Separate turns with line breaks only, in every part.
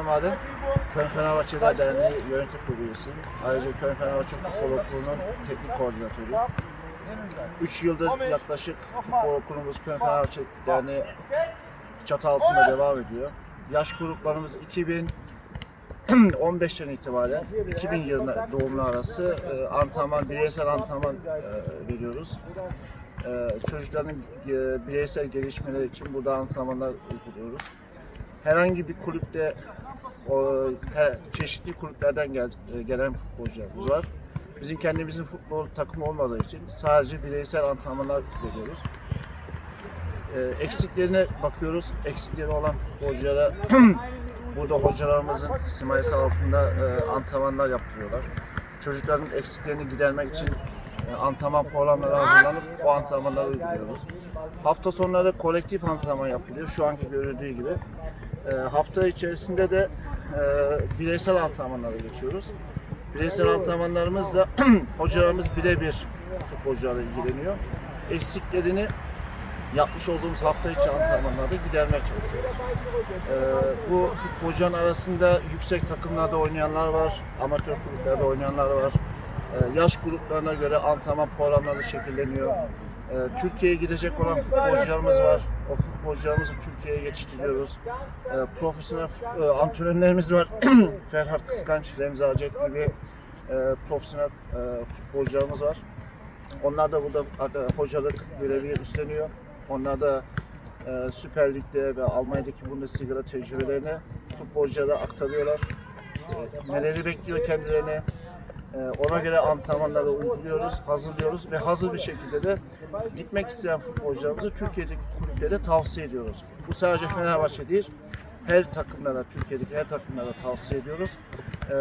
Madem Köyün Fenerbahçeler Derneği Yönetim Kurulu üyesiyim. Ayrıca Köyün Fenerbahçe Futbol Okulu'nun teknik koordinatörüyüm. 3 yıldır yaklaşık futbol okulumuz Köyün Fenerbahçe Derneği çatı altında devam ediyor. Yaş gruplarımız 2015'ten itibaren 2000 yılında doğumlu arası e, antrenman, bireysel antrenman e, veriyoruz. E, çocukların e, bireysel gelişmeleri için burada antrenmanlar uyguluyoruz herhangi bir kulüpte o, he, çeşitli kulüplerden gel, e, gelen futbolcularımız var. Bizim kendimizin futbol takımı olmadığı için sadece bireysel antrenmanlar veriyoruz. E, eksiklerine bakıyoruz. Eksikleri olan futbolculara burada hocalarımızın simayesi altında e, antrenmanlar yaptırıyorlar. Çocukların eksiklerini gidermek için e, antrenman programları hazırlanıp o antrenmanları uyguluyoruz. Hafta sonları kolektif antrenman yapılıyor şu anki görüldüğü gibi. E, hafta içerisinde de e, bireysel antrenmanlara geçiyoruz. Bireysel antrenmanlarımızda hocalarımız birebir futbolcularla ilgileniyor. Eksiklerini yapmış olduğumuz hafta içi antrenmanlarda gidermeye çalışıyoruz. E, bu futbolcuların arasında yüksek takımlarda oynayanlar var, amatör kulüplerde oynayanlar var. E, yaş gruplarına göre antrenman programları şekilleniyor. E, Türkiye'ye gidecek olan futbolcularımız var. O futbolcularımızı Türkiye'ye yetiştiriyoruz. E, profesyonel e, antrenörlerimiz var. Ferhat Kıskanç, Remzi Acek gibi e, profesyonel e, futbolcularımız var. Onlar da burada hocalık görevi üstleniyor. Onlar da e, Süper Lig'de ve Almanya'daki Bundesliga'da tecrübelerini futbolculara aktarıyorlar. Neleri bekliyor kendilerine, ee, Ona göre antrenmanları uyguluyoruz, hazırlıyoruz ve hazır bir şekilde de gitmek isteyen futbolcularımızı Türkiye'deki kulüplere tavsiye ediyoruz. Bu sadece Fenerbahçe değil, her takımlara, Türkiye'deki her takımlara tavsiye ediyoruz. Ee,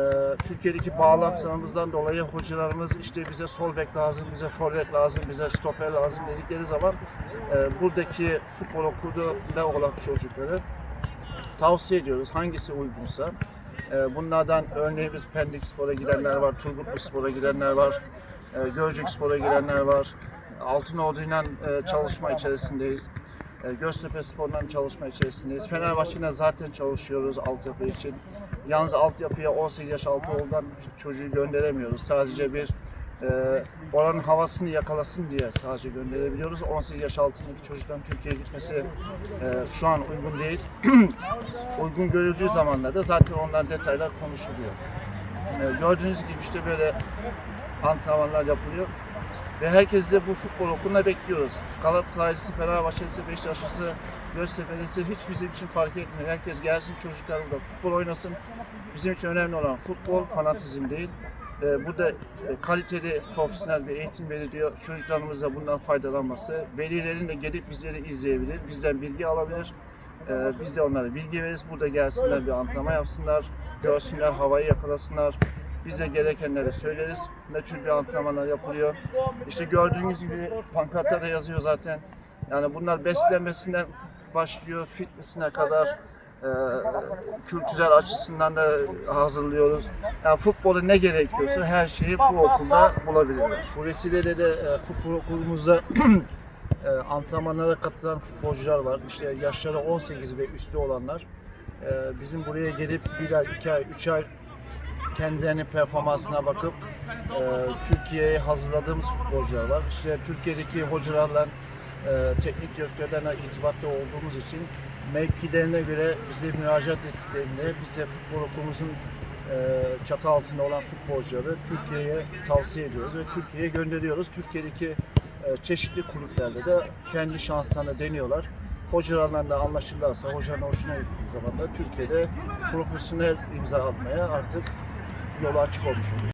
Türkiye'deki bağlantılarımızdan dolayı hocalarımız işte bize sol bek lazım, bize forvet lazım, bize stoper lazım dedikleri zaman e, buradaki futbol okulunda olan çocukları tavsiye ediyoruz hangisi uygunsa. Ee, Bunlardan örneğimiz Pendik Spor'a gidenler var, Turgutlu Spor'a gidenler var, e, Gölcük Spor'a gidenler var. Altınordu'yla e, çalışma içerisindeyiz. E, Göztepe Spor'la çalışma içerisindeyiz. Fenerbahçe'yle zaten çalışıyoruz altyapı için. Yalnız altyapıya 18 yaş altı olan çocuğu gönderemiyoruz. Sadece bir e, oranın havasını yakalasın diye sadece gönderebiliyoruz. 18 yaş altındaki çocukların Türkiye'ye gitmesi e, şu an uygun değil. uygun görüldüğü zamanlarda zaten onlar detaylar konuşuluyor. E, gördüğünüz gibi işte böyle antrenmanlar yapılıyor. Ve herkesi de bu futbol okuluna bekliyoruz. Galatasaraylısı, Fenerbahçelisi, Beşiktaşlısı, Göztepe'lisi hiç bizim için fark etmiyor. Herkes gelsin çocuklar burada futbol oynasın. Bizim için önemli olan futbol, fanatizm değil. Ee, burada e, kaliteli, profesyonel bir eğitim veriliyor. Çocuklarımız da bundan faydalanması. Velilerin de gelip bizleri izleyebilir, bizden bilgi alabilir. Ee, biz de onlara bilgi veririz. Burada gelsinler bir antrenman yapsınlar, görsünler, havayı yakalasınlar. Biz de gerekenleri söyleriz. Ne tür bir antrenmanlar yapılıyor. İşte gördüğünüz gibi pankartta da yazıyor zaten. Yani bunlar beslenmesinden başlıyor, fitnessine kadar e, kültürel açısından da hazırlıyoruz. Yani futbolda ne gerekiyorsa her şeyi bu okulda bulabilirler. Bu vesileyle de e, futbol okulumuzda e, antrenmanlara katılan futbolcular var. İşte yaşları 18 ve üstü olanlar. E, bizim buraya gelip bir ay, iki ay, üç ay kendilerinin performansına bakıp e, Türkiye'ye hazırladığımız futbolcular var. İşte Türkiye'deki hocalarla, e, teknik direktörlerle irtibatta olduğumuz için mevkilerine göre bize müracaat ettiklerinde bize futbol okulumuzun e, çatı altında olan futbolcuları Türkiye'ye tavsiye ediyoruz ve Türkiye'ye gönderiyoruz. Türkiye'deki e, çeşitli kulüplerde de kendi şanslarını deniyorlar. Hocalarla da anlaşırlarsa, hocanın hoşuna gittiği zaman da Türkiye'de profesyonel imza atmaya artık yolu açık olmuş oluyor.